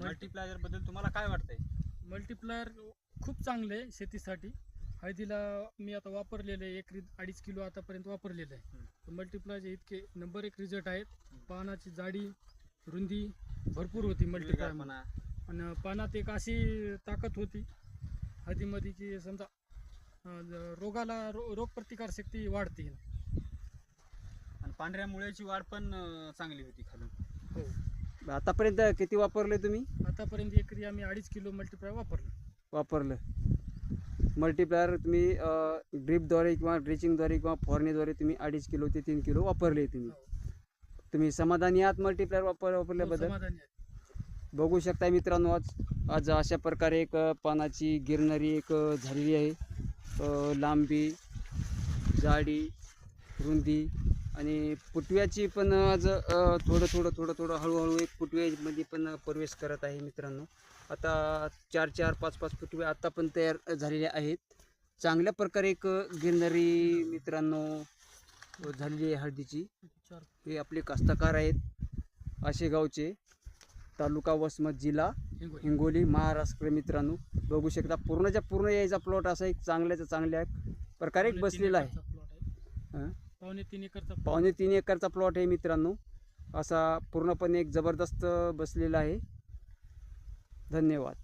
मल्टीप्लायरबद्दल तुम्हाला काय वाटतंय? मल्टीप्लायर खूप चांगलं आहे शेतीसाठी. हळदीला मी आता वापरलेलं आहे एकरी अडीच किलो आतापर्यंत वापरलेलं आहे. मल्टीप्लायचे इतके नंबर एक रिझल्ट आहेत. पानाची जाडी रुंदी भरपूर होती मल्टीप्लाय हिरवेगारपणा. आणि पानात एक अशी ताकद होती. हळदीमध्ये की समजा रोगाला रो रोगप्रतिकार शक्ती वाढते. आणि पांढऱ्या मुळ्याची वाढ पण चांगली होती खालून हो. आतापर्यंत किती वापरले तुम्ही? आतापर्यंत एकरी आम्ही अडीच किलो मल्टीप्लाय वापरलं. वापरलं. मल्टीप्लायर तुम्ही ड्रीपद्वारे किंवा ड्रिचिंगद्वारे किंवा फवारणीद्वारे तुम्ही अडीच किलो ते तीन किलो वापरले तुम्ही. तुम्ही समाधानी आहात मल्टीप्लायर वापर हो, वापरल्याबद्दल समाधानी आहे. बघू शकता मित्रांनो आज आज अशा प्रकारे एक अ, पानाची गिरणारी एक अ, झालेली आहे. अ, लांबी जाडी रुंदी आणि पुटव्याची पण आज थोडं थोडं थोडं थोडं हळूहळू एक पुटव्यामध्ये पण प्रवेश करत आहे मित्रांनो. आता चार चार पाच पाच पुटवे आता पण तयार झालेले आहेत. चांगल्या प्रकारे एक गिरणारी मित्रांनो झालेली आहे हळदीची. हे आपले कास्तकार आहेत. आशेगावचे तालुका वसमत जिल्हा हिंगोली. महाराष्ट्र मित्रांनो. बघू शकता पूर्णच्या पूर्ण यायचा प्लॉट असा एक चांगल्याच्या चांगल्या प्रकारे बसलेला आहे. पावणे तीन एकरचा पावणे तीन एकरचा प्लॉट आहे मित्रांनो. असा पूर्णपणे एक जबरदस्त बसलेला आहे. धन्यवाद.